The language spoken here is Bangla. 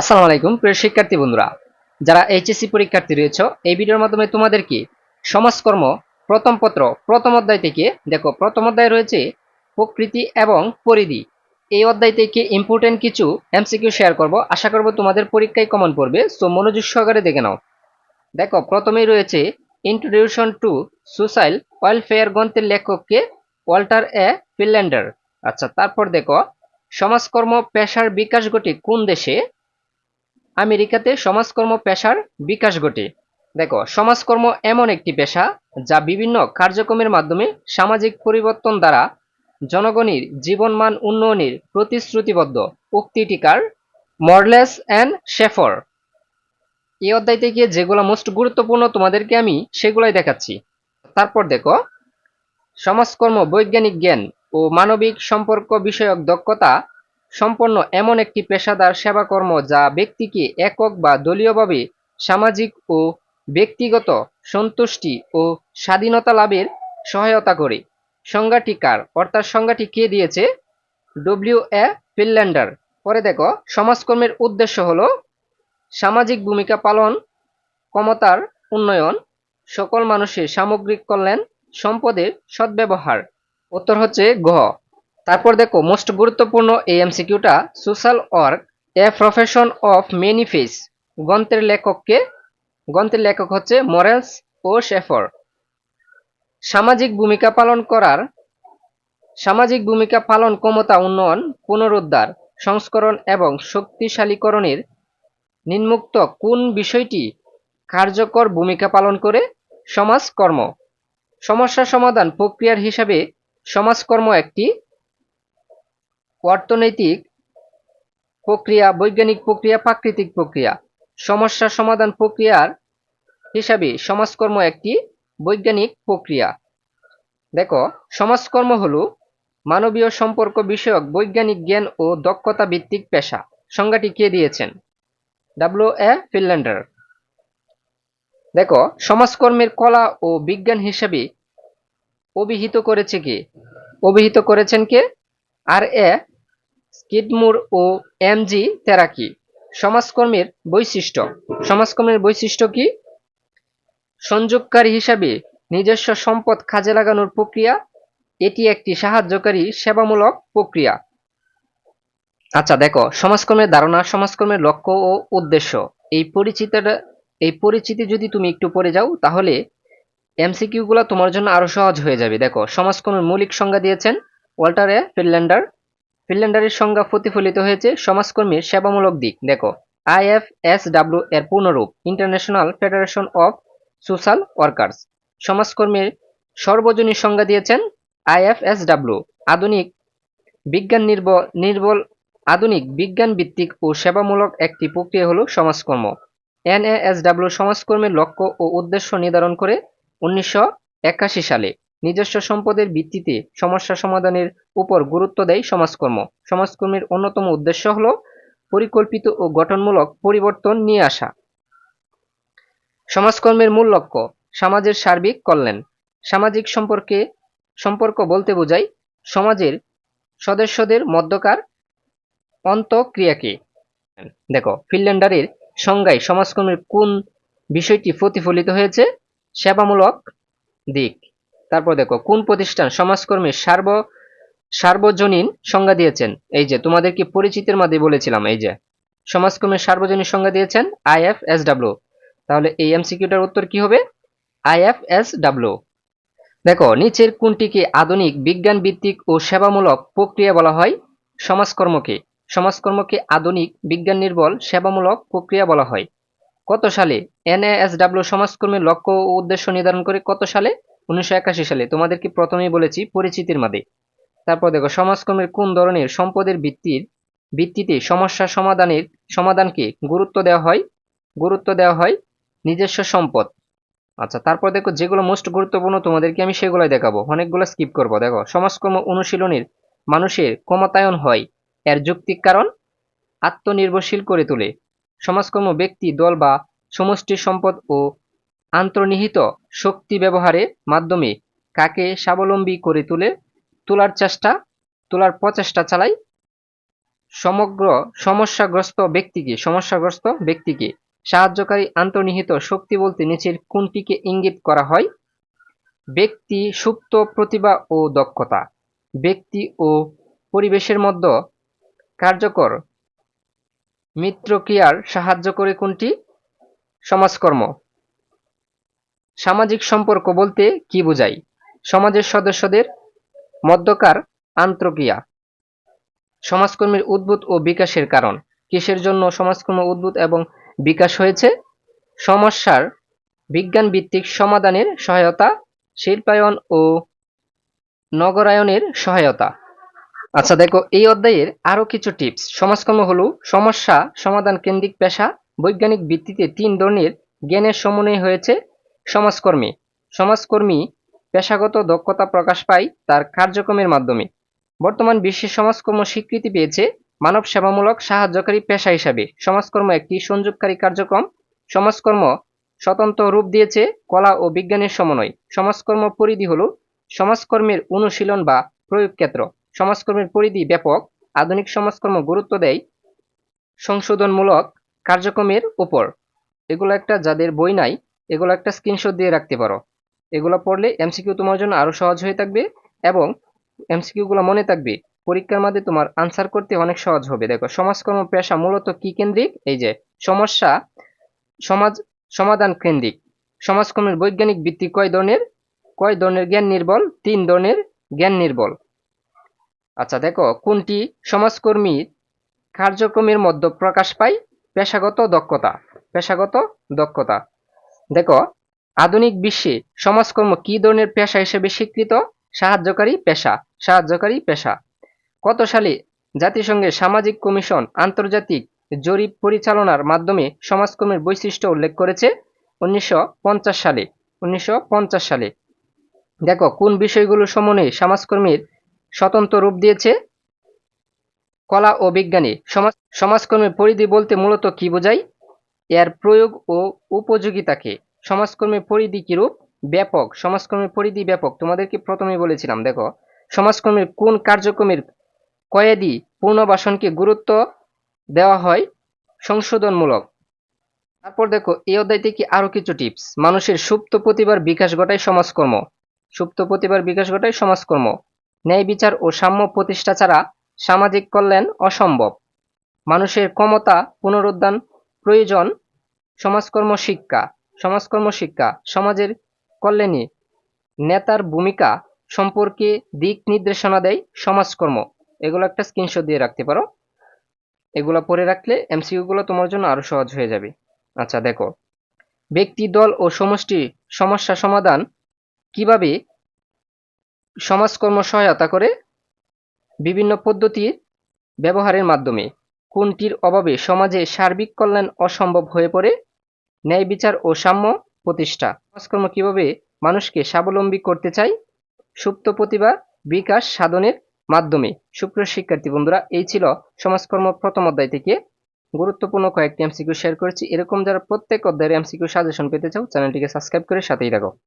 আসসালামু আলাইকুম, প্রিয় শিক্ষার্থী বন্ধুরা। যারা এইচএসসি পরীক্ষার্থী রয়েছে, এই ভিডিওর মাধ্যমে তোমাদেরকে সমাজকর্ম প্রথম পত্র, প্রথম অধ্যায় থেকে, দেখো, প্রথম অধ্যায় রয়েছে প্রকৃতি এবং পরিধি। এই অধ্যায় থেকে ইম্পর্টেন্ট কিছু এমসিকিউ শেয়ার করব। আশা করব তোমাদের পরীক্ষায় কমন পড়বে সো মনোযোগ সহকারে দেখে নাও। দেখো, প্রথমেই রয়েছে ইন্ট্রোডিউশন টু সোশ্যাল ওয়েলফেয়ার গ্রন্থের লেখককে ওয়াল্টার এ ফিনল্যান্ডার। আচ্ছা তারপর দেখো, সমাজকর্ম, পেশার বিকাশ ঘটে কোন দেশে? আমেরিকাতে সমাজকর্ম পেশার বিকাশ ঘটে। দেখো, সমাজকর্ম এমন একটি পেশা যা বিভিন্ন কার্যক্রমের মাধ্যমে সামাজিক পরিবর্তন দ্বারা জনগণের জীবনমান উন্নয়নের প্রতিশ্রুতিবদ্ধ উক্তিটিকার মরলেস অ্যান্ড শেফর। এই অধ্যায় থেকে যেগুলো মোস্ট গুরুত্বপূর্ণ তোমাদেরকে আমি সেগুলাই দেখাচ্ছি। তারপর দেখো, সমাজকর্ম, বৈজ্ঞানিক জ্ঞান ও মানবিক সম্পর্ক বিষয়ক দক্ষতা সম্পন্ন এমন একটি পেশাদার সেবাকর্ম যা ব্যক্তিকে একক বা দলীয়ভাবে সামাজিক ও ব্যক্তিগত সন্তুষ্টি ও স্বাধীনতা লাভের সহায়তা করে। সংজ্ঞাটি কার? অর্থাৎ সংজ্ঞাটি কে দিয়েছে? W A Friedlander. পরে দেখো, সমাজকর্মের উদ্দেশ্য হল সামাজিক ভূমিকা পালন, ক্ষমতার উন্নয়ন, সকল মানুষের সামগ্রিক কল্যাণ, সম্পদের সদ্ব্যবহার। উত্তর হচ্ছে গ তারপর দেখো মোস্ট গুরুত্বপূর্ণ এই এমসিকিউটা social work a profession of many face গ্রন্থের লেখককে, গ্রন্থের লেখক হচ্ছে মরেলস ও শেফর। সামাজিক ভূমিকা পালন করার, সামাজিক ভূমিকা পালন ক্ষমতা উন্নয়ন, পুনরুদ্ধার, সংস্করণ এবং শক্তিশালীকরণের নিম্মুক্ত কোন বিষয়টি কার্যকর ভূমিকা পালন করে? সমাজকর্ম। সমস্যা সমাধান প্রক্রিয়ার হিসাবে সমাজকর্ম একটি অর্থনৈতিক প্রক্রিয়া, বৈজ্ঞানিক প্রক্রিয়া, প্রাকৃতিক প্রক্রিয়া। সমস্যা সমাধান প্রক্রিয়ার হিসাবে সমাজকর্ম একটি বৈজ্ঞানিক প্রক্রিয়া। দেখো, সমাজকর্ম হল মানবীয় সম্পর্ক বিষয়ক বৈজ্ঞানিক জ্ঞান ও দক্ষতা ভিত্তিক পেশা। সংজ্ঞাটি কে দিয়েছেন? ডাব্লিউ এ ফিনল্যান্ডার দেখো, সমাজকর্মের কলা ও বিজ্ঞান হিসাবে অভিহিত করেছে কে? অভিহিত করেছেন কে? আর এ স্কিডমুর ও এম জি তেরাকি। সমাজকর্মের বৈশিষ্ট্য। সমাজকর্মের বৈশিষ্ট্য কি? সংযোগকারী হিসাবে নিজস্ব সম্পদ কাজে লাগানোর প্রক্রিয়া। এটি একটি সাহায্যকারী সেবামূলক প্রক্রিয়া। আচ্ছা দেখো, সমাজকর্মের ধারণা, সমাজকর্মের লক্ষ্য ও উদ্দেশ্য। এই পরিচিতিটা, এই পরিচিতি যদি তুমি একটু পড়ে যাও, তাহলে এমসিকিউ গুলো তোমার জন্য আরও সহজ হয়ে যাবে। দেখো, সমাজকর্মের মৌলিক সংজ্ঞা দিয়েছেন। ওয়াল্টার এ ফিনল্যান্ডার। ফিনল্যান্ডারের সংজ্ঞা প্রতিফলিত হয়েছে সমাজকর্মীর সেবামূলক দিক। দেখো আইএফএসডাব্লিউ এর পূর্ণরূপ, International Federation of Social Workers. সমাজকর্মীর সর্বজনীন সংজ্ঞা দিয়েছেন আইএফএসডাব্লিউ আধুনিক বিজ্ঞান নির্ভর নির্বল, আধুনিক বিজ্ঞান ভিত্তিক ও সেবামূলক একটি প্রক্রিয়া হলো সমাজকর্ম। এনএএসডাব্লিউ সমাজকর্মের লক্ষ্য ও উদ্দেশ্য নির্ধারণ করে উনিশশো একাশি সালে নিজস্ব সম্পদের ভিত্তিতে সমস্যা সমাধানের উপর গুরুত্ব দেয় সমাজকর্ম। সমাজকর্মের অন্যতম উদ্দেশ্য হল পরিকল্পিত ও গঠনমূলক পরিবর্তন নিয়ে আসা। সমাজকর্মের মূল লক্ষ্য, সমাজের সার্বিক কল্যাণ। সামাজিক সম্পর্কে, সম্পর্ক বলতে বোঝায় সমাজের সদস্যদের মধ্যকার অন্তঃক্রিয়াকে। দেখো, ফিনল্যান্ডারের সংজ্ঞায় সমাজকর্মের কোন বিষয়টি প্রতিফলিত হয়েছে? সেবামূলক দিক। তারপর দেখো, কোন প্রতিষ্ঠান সমাজকর্মের সার্ব, সার্বজনীন সংজ্ঞা দিয়েছেন? এই যে তোমাদেরকে পরিচিতের মাধ্যমে বলেছিলাম, এই যে সমাজকর্মের সার্বজনীন সংজ্ঞা দিয়েছেন আই এফ এস আইএফএসডাব্লিউ তাহলে এই এমসিকিউটার উত্তর কি হবে? আই এফ এস আইএফএসডাব্লিউ দেখো, নিচের কোনটিকে আধুনিক বিজ্ঞান ভিত্তিক ও সেবামূলক প্রক্রিয়া বলা হয়? সমাজকর্মকে। সমাজকর্মকে আধুনিক বিজ্ঞান নির্বল সেবামূলক প্রক্রিয়া বলা হয়। কত সালে এনএএসডাব্লিউ সমাজকর্মীর লক্ষ্য ও উদ্দেশ্য নির্ধারণ করে কত সালে? উনিশশো একাশি সালে তোমাদেরকে প্রথমেই বলেছি পরিচিতির মাদে। তারপর দেখো, সমাজকর্মের কোন ধরনের সম্পদের ভিত্তির ভিত্তিতে সমস্যা সমাধানের সমাধানকে গুরুত্ব দেওয়া হয়? গুরুত্ব দেওয়া হয় নিজস্ব সম্পদ। আচ্ছা তারপর দেখো, যেগুলো মোস্ট গুরুত্বপূর্ণ তোমাদেরকে আমি সেগুলোই দেখাবো। অনেকগুলো স্কিপ করব। দেখো, সমাজকর্ম অনুশীলনের মানুষের ক্ষমতায়ন হয় এর যৌক্তিক কারণ? আত্মনির্ভরশীল করে তোলে। সমাজকর্ম ব্যক্তি, দল বা সমষ্টির সম্পদ ও আন্তর্নিহিত শক্তি ব্যবহারের মাধ্যমে কাকে স্বাবলম্বী করে তুলে, তোলার চেষ্টা, তোলার প্রচেষ্টা চালায় সমগ্র সমস্যাগ্রস্ত ব্যক্তিকে সমস্যাগ্রস্ত ব্যক্তিকে সাহায্যকারী আন্তর্নিহিত শক্তি বলতে নিচের কোনটিকে ইঙ্গিত করা হয়? ব্যক্তি সুপ্ত প্রতিভা ও দক্ষতা, ব্যক্তি ও পরিবেশের মধ্যে কার্যকর মিত্রক্রিয়ার সাহায্য করে কোনটি? সমাজকর্ম। সামাজিক সম্পর্ক বলতে কি বোঝায়? সমাজের সদস্যদের মধ্যকার আন্তঃক্রিয়া। সমাজকর্মীর উদ্ভূত ও বিকাশের কারণ। কিসের জন্য সমাজকর্ম উদ্ভূত এবং বিকাশ হয়েছে? সমস্যার বিজ্ঞান ভিত্তিক সমাধানের সহায়তা, শিল্পায়ন ও নগরায়নের সহায়তা। আচ্ছা দেখো, এই অধ্যায়ের আরও কিছু টিপস। সমাজকর্ম হলো সমস্যা সমাধান কেন্দ্রিক পেশা। বৈজ্ঞানিক ভিত্তিতে তিন ধরনের জ্ঞানের সমন্বয় হয়েছে। সমাজকর্মী। সমাজকর্মী পেশাগত দক্ষতা প্রকাশ পায় তার কার্যক্রমের মাধ্যমে। বর্তমান বিশ্বে সমাজকর্ম স্বীকৃতি পেয়েছে মানব সেবামূলক সাহায্যকারী পেশা হিসাবে। সমাজকর্ম একটি সংযোগকারী কার্যক্রম। সমাজকর্ম স্বতন্ত্র রূপ দিয়েছে কলা ও বিজ্ঞানের সমন্বয়। সমাজকর্ম পরিধি হল সমাজকর্মের অনুশীলন বা প্রয়োগ ক্ষেত্র সমাজকর্মের পরিধি ব্যাপক। আধুনিক সমাজকর্ম গুরুত্ব দেয় সংশোধনমূলক কার্যক্রমের উপর। এগুলো একটা যাদের বই নাই এগুলো একটা স্ক্রিনশট দিয়ে রাখতে পারো। এগুলো পড়লে এমসিকিউ তোমার জন্য আরও সহজ হয়ে থাকবে এবং এমসিকিউ গুলো মনে থাকবে, পরীক্ষার মধ্যে তোমার আনসার করতে অনেক সহজ হবে। দেখো, সমাজকর্ম পেশা মূলত কি কেন্দ্রিক? এই যে, সমস্যা, সমাজ, সমাধান কেন্দ্রিক। সমাজকর্মের বৈজ্ঞানিক ভিত্তি কয় ধরনের? কয় ধরনের জ্ঞান নির্বল? তিন ধরনের জ্ঞান নির্বল। আচ্ছা দেখো, কোনটি সমাজকর্মীর কার্যক্রমের মধ্যে প্রকাশ পায়? পেশাগত দক্ষতা। পেশাগত দক্ষতা। দেখো, আধুনিক বিশ্বে সমাজকর্ম কি ধরনের পেশা হিসেবে স্বীকৃত? সাহায্যকারী পেশা সাহায্যকারী পেশা। কত সালে জাতিসংঘের সামাজিক কমিশন আন্তর্জাতিক জরিপ পরিচালনার মাধ্যমে সমাজকর্মের বৈশিষ্ট্য উল্লেখ করেছে? উনিশশো পঞ্চাশ সালে, উনিশশো পঞ্চাশ সালে। দেখো, কোন বিষয়গুলো সমন্বয়ে সমাজকর্মীর স্বতন্ত্র রূপ দিয়েছে? কলা ও বিজ্ঞানী সমাজ, সমাজকর্মের পরিধি বলতে মূলত কি বোঝায়? এর প্রয়োগ ও উপযোগিতাকে সমাজকর্মের পরিধি কিরূপ? ব্যাপক। সমাজকর্মের পরিধি ব্যাপক। তোমাদেরকে প্রথমে বলেছিলাম, দেখো, সমাজকর্মের কোন কার্যক্রমের কয়েদি পুনর্বাসনকে গুরুত্ব দেওয়া হয়? সংশোধনমূলক। তারপর দেখো, এই অধ্যায় থেকে আরও কিছু টিপস মানুষের সুপ্ত প্রতিভার বিকাশ ঘটায় সমাজকর্ম। সুপ্ত প্রতিভার বিকাশ ঘটায় সমাজকর্ম। ন্যায় বিচার ও সাম্য প্রতিষ্ঠা ছাড়া সামাজিক কল্যাণ অসম্ভব। মানুষের ক্ষমতা পুনরুদ্ধান প্রয়োজন সমাজকর্ম শিক্ষা সমাজকর্ম শিক্ষা, সমাজের কল্যাণে নেতার ভূমিকা সম্পর্কে দিক নির্দেশনা দেয় সমাজকর্ম। এগুলো একটা স্ক্রিনশট দিয়ে রাখতে পারো। এগুলো পরে রাখলে এমসিকিউ গুলো তোমার জন্য আরও সহজ হয়ে যাবে। আচ্ছা দেখো। ব্যক্তি, দল ও সমষ্টি সমস্যা সমাধান কীভাবে সমাজকর্ম সহায়তা করে? বিভিন্ন পদ্ধতির ব্যবহারের মাধ্যমে। কোনটির অভাবে সমাজে সার্বিক কল্যাণ অসম্ভব হয়ে পড়ে, ন্যায় বিচার ও সাম্য প্রতিষ্ঠা। সমাজকর্ম কীভাবে মানুষকে স্বাবলম্বী করতে চাই সুপ্ত প্রতিভা বিকাশ সাধনের মাধ্যমে। সুপ্রিয় শিক্ষার্থী বন্ধুরা, এই ছিল সমাজকর্ম প্রথম অধ্যায় থেকে। গুরুত্বপূর্ণ কয়েকটি এমসিকিউ শেয়ার করেছি। এরকম যারা প্রত্যেক অধ্যায়ের এমসিকিউ সাজেশন পেতে চাও, চ্যানেলটিকে সাবস্ক্রাইব করে সাথেই রাখো